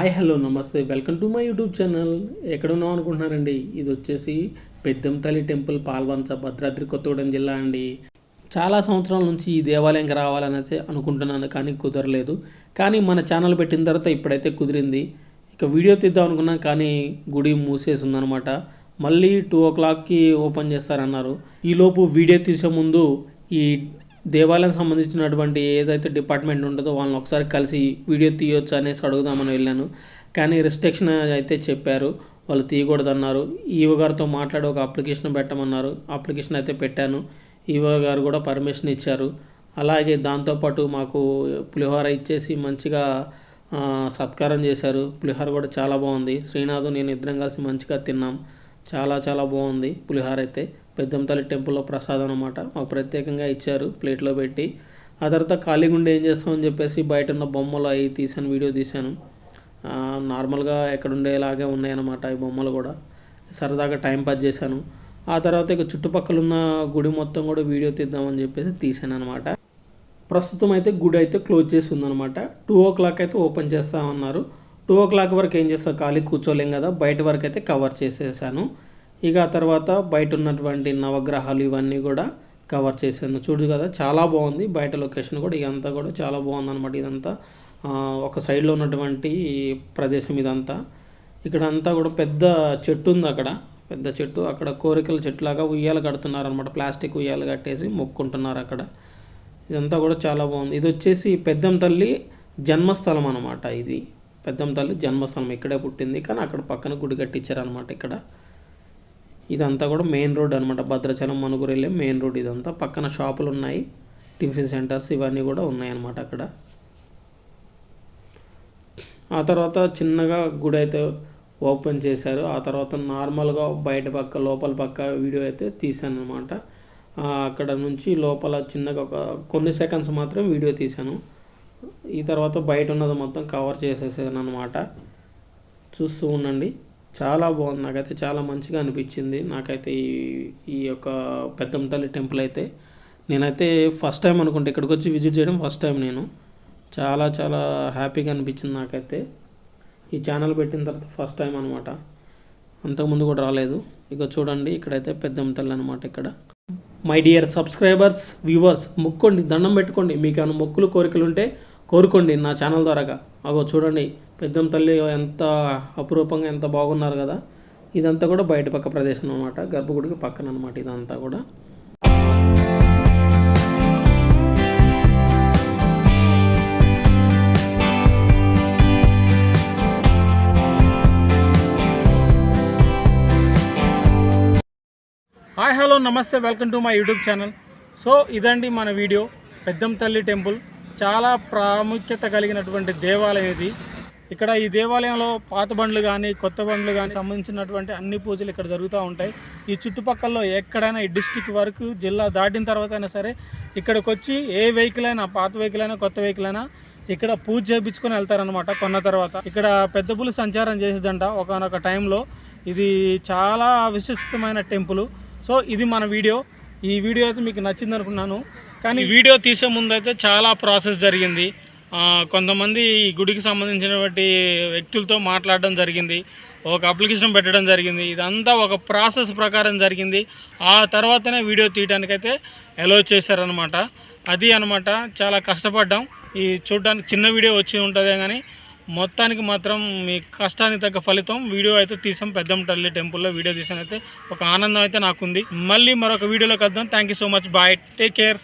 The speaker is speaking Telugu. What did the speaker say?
హాయ్ హలో నమస్తే. Welcome to my YouTube channel. ఎక్కడ ఉన్నాం అనుకుంటున్నారండి? ఇది వచ్చేసి పెద్దంతల్లి టెంపుల్ పాల్వంచ భద్రాద్రి కొత్తగూడెం జిల్లా అండి. చాలా సంవత్సరాల నుంచి ఈ దేవాలయంకి రావాలని అయితే అనుకుంటున్నాను కానీ కుదరలేదు. కానీ మన ఛానల్ పెట్టిన తర్వాత ఇప్పుడైతే కుదిరింది. ఇక వీడియో తీద్దాం అనుకున్నాను కానీ గుడి మూసేసి ఉందన్నమాట మళ్ళీ టూ ఓ క్లాక్కి ఓపెన్ చేస్తారన్నారు. ఈలోపు వీడియో తీసే ముందు ఈ దేవాలయం సంబంధించినటువంటి ఏదైతే డిపార్ట్మెంట్ ఉంటుందో వాళ్ళని ఒకసారి కలిసి వీడియో తీయొచ్చు అనేసి అడుగుదామని వెళ్ళాను. కానీ రిస్ట్రిక్షన్ అయితే చెప్పారు. వాళ్ళు తీయకూడదన్నారు. ఈవో గారితో మాట్లాడి ఒక అప్లికేషన్ పెట్టమన్నారు. అప్లికేషన్ అయితే పెట్టాను. ఈవో గారు కూడా పర్మిషన్ ఇచ్చారు. అలాగే దాంతోపాటు మాకు పులిహోర ఇచ్చేసి మంచిగా సత్కారం చేశారు. పులిహోర కూడా చాలా బాగుంది. శ్రీనాథ్ నేను ఇద్దరం కలిసి మంచిగా తిన్నాం. చాలా చాలా బాగుంది పులిహోర అయితే. పెద్దంతల్లి టెంపుల్లో ప్రసాదం అనమాట మాకు ప్రత్యేకంగా ఇచ్చారు ప్లేట్లో పెట్టి. ఆ తర్వాత ఖాళీగా ఉండి ఏం చేస్తామని చెప్పేసి బయట ఉన్న బొమ్మలు అవి తీసాను వీడియో తీశాను. నార్మల్గా ఎక్కడ ఉండేలాగే ఉన్నాయన్నమాట ఈ బొమ్మలు కూడా. సరదాగా టైం పాస్ చేశాను. ఆ తర్వాత ఇక చుట్టుపక్కల ఉన్న గుడి మొత్తం కూడా వీడియో తీద్దామని చెప్పేసి తీసాను అనమాట ప్రస్తుతం అయితే గుడి అయితే క్లోజ్ చేసి ఉందన్నమాట. టూ ఓ క్లాక్ అయితే ఓపెన్ చేస్తామన్నారు టూ ఓ క్లాక్ వరకు ఏం చేస్తాం? ఖాళీ కూర్చోలేం కదా. బయట వరకు అయితే కవర్ చేసేసాను. ఇక ఆ తర్వాత బయట ఉన్నటువంటి నవగ్రహాలు ఇవన్నీ కూడా కవర్ చేశాను. చూడు కదా చాలా బాగుంది. బయట లొకేషన్ కూడా ఇదంతా కూడా చాలా బాగుంది అనమాట ఇదంతా ఒక సైడ్లో ఉన్నటువంటి ప్రదేశం ఇదంతా. ఇక్కడ అంతా కూడా పెద్ద చెట్టు ఉంది అక్కడ. పెద్ద చెట్టు. అక్కడ కోరికల చెట్టులాగా ఉయ్యాలు కడుతున్నారు అనమాట ప్లాస్టిక్ ఉయ్యాలు కట్టేసి మొక్కుంటున్నారు అక్కడ. ఇదంతా కూడా చాలా బాగుంది. ఇది వచ్చేసి పెద్దం తల్లి జన్మస్థలం అనమాట ఇది. పెద్దం తల్లి జన్మస్థలం. ఇక్కడే పుట్టింది. కానీ అక్కడ పక్కన గుడి కట్టించారనమాట ఇక్కడ. ఇదంతా కూడా మెయిన్ రోడ్ అనమాట భద్రాచలం మనుగురు వెళ్ళే మెయిన్ రోడ్ ఇదంతా. పక్కన షాపులు ఉన్నాయి. టిఫిన్ సెంటర్స్ ఇవన్నీ కూడా ఉన్నాయి అనమాట అక్కడ. ఆ తర్వాత చిన్నగా గుడి అయితే ఓపెన్ చేశారు. ఆ తర్వాత నార్మల్గా బయట పక్క లోపల పక్క వీడియో అయితే తీశాను అనమాట అక్కడ నుంచి లోపల చిన్నగా ఒక కొన్ని సెకండ్స్ మాత్రం వీడియో తీశాను. ఈ తర్వాత బయట ఉన్నది మొత్తం కవర్ చేసేసాను అనమాట చూస్తూ ఉండండి. చాలా బాగుంది. నాకైతే చాలా మంచిగా అనిపించింది. నాకైతే ఈ ఈ యొక్క పెద్దంతల్లి టెంపుల్ అయితే నేనైతే ఫస్ట్ టైం అనుకుంటే ఇక్కడికి వచ్చి విజిట్ చేయడం ఫస్ట్ టైం నేను. చాలా చాలా హ్యాపీగా అనిపించింది నాకైతే. ఈ ఛానల్ పెట్టిన తర్వాత ఫస్ట్ టైం అనమాట అంతకుముందు కూడా రాలేదు. ఇక చూడండి ఇక్కడైతే పెద్దంతల్లి అనమాట ఇక్కడ. మై డియర్ సబ్స్క్రైబర్స్ వ్యూవర్స్ మొక్కోండి దండం పెట్టుకోండి. మీకు ఏమైనా మొక్కులు కోరికలు ఉంటే కోరుకోండి నా ఛానల్ ద్వారాగా. అగో చూడండి పెద్దం తల్లి ఎంత అపురూపంగా ఎంత బాగున్నారు కదా. ఇదంతా కూడా బయట పక్క ప్రదేశం అనమాట గర్భగుడికి పక్కన అనమాట ఇదంతా కూడా. హాయ్ హలో నమస్తే welcome to my YouTube channel. So ఇదండి మన వీడియో పెద్దం తల్లి టెంపుల్. చాలా ప్రాముఖ్యత కలిగినటువంటి దేవాలయం ఇది. ఇక్కడ ఈ దేవాలయంలో పాత బండ్లు కానీ కొత్త బండ్లు కానీ సంబంధించినటువంటి అన్ని పూజలు ఇక్కడ జరుగుతూ ఉంటాయి. ఈ చుట్టుపక్కల ఎక్కడైనా ఈ డిస్టిక్ వరకు జిల్లా దాటిన తర్వాత అయినా సరే ఇక్కడికి వచ్చి ఏ వెహికల్ అయినా పాత వెహికల్ అయినా కొత్త వెహికల్ అయినా ఇక్కడ పూజ చేయించుకొని వెళ్తారనమాట కొన్న తర్వాత. ఇక్కడ పెద్ద పులి సంచారం చేసేదంట ఒకనొక టైంలో. ఇది చాలా విశిష్టమైన టెంపుల్. సో ఇది మన వీడియో. ఈ వీడియో అయితే మీకు నచ్చింది అనుకున్నాను. కానీ వీడియో తీసే ముందు అయితే చాలా ప్రాసెస్ జరిగింది. కొంతమంది ఈ గుడికి సంబంధించినటువంటి వ్యక్తులతో మాట్లాడడం జరిగింది. ఒక అప్లికేషన్ పెట్టడం జరిగింది. ఇదంతా ఒక ప్రాసెస్ ప్రకారం జరిగింది. ఆ తర్వాతనే వీడియో తీయడానికైతే అలో చేశారనమాట అది అనమాట చాలా కష్టపడ్డాం. ఈ చూడడానికి చిన్న వీడియో వచ్చి ఉంటుంది కానీ మొత్తానికి మాత్రం మీ కష్టానికి తగ్గ ఫలితం వీడియో అయితే తీసాం. పెద్దంటల్లి టెంపుల్లో వీడియో తీసాను అయితే ఒక ఆనందం అయితే నాకుంది. మళ్ళీ మరొక వీడియోలోకి వద్దాం thank you so much bye take care